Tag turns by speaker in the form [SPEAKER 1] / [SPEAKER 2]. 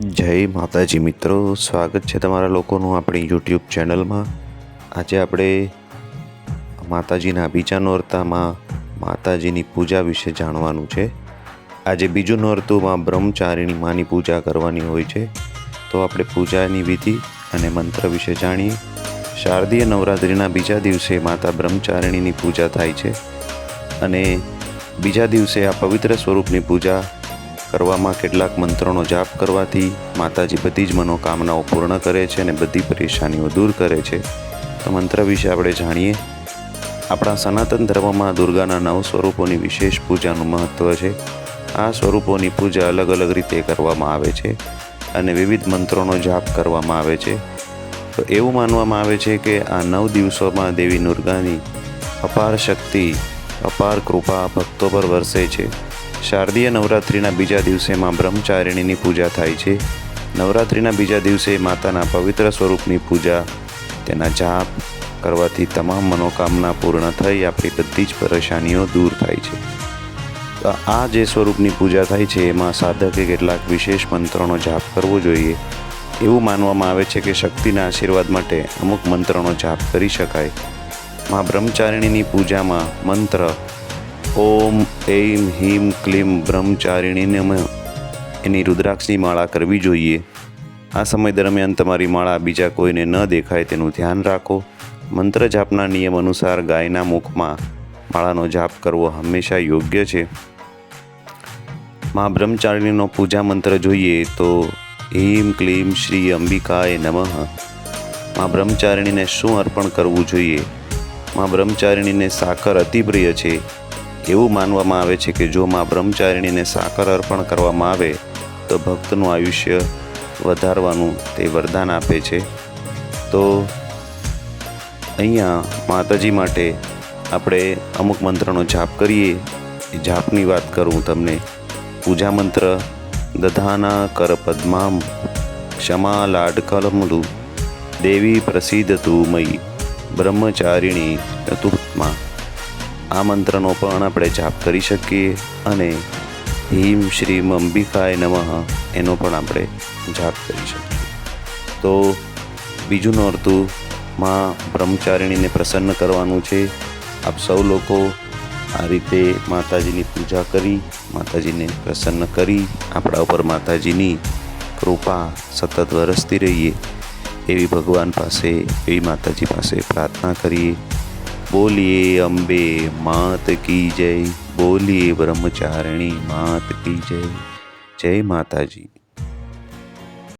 [SPEAKER 1] જય માતાજી મિત્રો, સ્વાગત છે તમારા લોકોનું આપણી યુટ્યુબ ચેનલમાં. આજે આપણે માતાજીના બીજા નોરતામાં માતાજીની પૂજા વિશે જાણવાનું છે. આજે બીજું નોરતુંમાં બ્રહ્મચારિણી માની પૂજા કરવાની હોય છે. તો આપણે પૂજાની વિધિ અને મંત્ર વિશે જાણીએ. શારદીય નવરાત્રિના બીજા દિવસે માતા બ્રહ્મચારિણીની પૂજા થાય છે. અને બીજા દિવસે આ પવિત્ર સ્વરૂપની પૂજા કરવામાં કેટલાક મંત્રોનો જાપ કરવાથી માતાજી બધી જ મનોકામનાઓ પૂર્ણ કરે છે અને બધી પરેશાનીઓ દૂર કરે છે. તો મંત્ર વિશે આપણે જાણીએ. આપણા સનાતન ધર્મમાં દુર્ગાના નવ સ્વરૂપોની વિશેષ પૂજાનું મહત્ત્વ છે. આ સ્વરૂપોની પૂજા અલગ અલગ રીતે કરવામાં આવે છે અને વિવિધ મંત્રોનો જાપ કરવામાં આવે છે. તો એવું માનવામાં આવે છે કે આ નવ દિવસોમાં દેવી દુર્ગાની અપાર શક્તિ, અપાર કૃપા ભક્તો પર વરસે છે. શારદીય નવરાત્રિના બીજા દિવસે માં બ્રહ્મચારિણીની પૂજા થાય છે. નવરાત્રિના બીજા દિવસે માતાના પવિત્ર સ્વરૂપની પૂજા, તેના જાપ કરવાથી તમામ મનોકામના પૂર્ણ થઈ આપણી બધી જ પરેશાનીઓ દૂર થાય છે. આ જે સ્વરૂપની પૂજા થાય છે, એમાં સાધકે કેટલાક વિશેષ મંત્રોનો જાપ કરવો જોઈએ. એવું માનવામાં આવે છે કે શક્તિના આશીર્વાદ માટે અમુક મંત્રોનો જાપ કરી શકાય. માં બ્રહ્મચારિણીની પૂજામાં મંત્ર ઓમ એમ હિમ ક્લીમ બ્રહ્મચારિણીને એની રુદ્રાક્ષની માળા કરવી જોઈએ. આ સમય દરમિયાન તમારી માળા બીજા કોઈને ન દેખાય તેનું ધ્યાન રાખો. મંત્ર જાપના નિયમ અનુસાર ગાયના મુખમાં માળાનો જાપ કરવો હંમેશા યોગ્ય છે. મા બ્રહ્મચારિણીનો પૂજા મંત્ર જોઈએ તો હિમ ક્લીમ શ્રી અંબિકાએ નમઃ. મા બ્રહ્મચારિણીને શું અર્પણ કરવું જોઈએ? મા બ્રહ્મચારિણીને સાકર અતિ પ્રિય છે. એવું માનવામાં આવે છે કે જો મા બ્રહ્મચારિણીને સાકર અર્પણ કરવામાં આવે, તો ભક્તનું આયુષ્ય વધારવાનું તે વરદાન આપે છે. તો અહીંયા માતાજી માટે આપણે અમુક મંત્રનો જાપ કરીએ. એ જાપની વાત કરું તમને. પૂજા મંત્ર, દધાના કર પદ્મામ, ક્ષમા લાડકલમલુ દેવી પ્રસિદ્ધ તું મયી, બ્રહ્મચારિણી ચતુર્થમાં. આ મંત્રનો પણ આપણે જાપ કરી શકીએ અને હિમ શ્રી અંબિકાય નમઃ એનો પણ આપણે જાપ કરી શકીએ. તો બીજું નોરતું માં બ્રહ્મચારિણીને પ્રસન્ન કરવાનું છે. આપ સૌ લોકો આ રીતે માતાજીની પૂજા કરી, માતાજીને પ્રસન્ન કરી. આપણા ઉપર માતાજીની કૃપા સતત વરસતી રહીએ. એવી ભગવાન પાસે, એવી માતાજી પાસે પ્રાર્થના કરીએ. બોલીએ અંબે માત કી જય? બોલીએ બ્રહ્મચારિણી માત કી જય? જય માતાજી.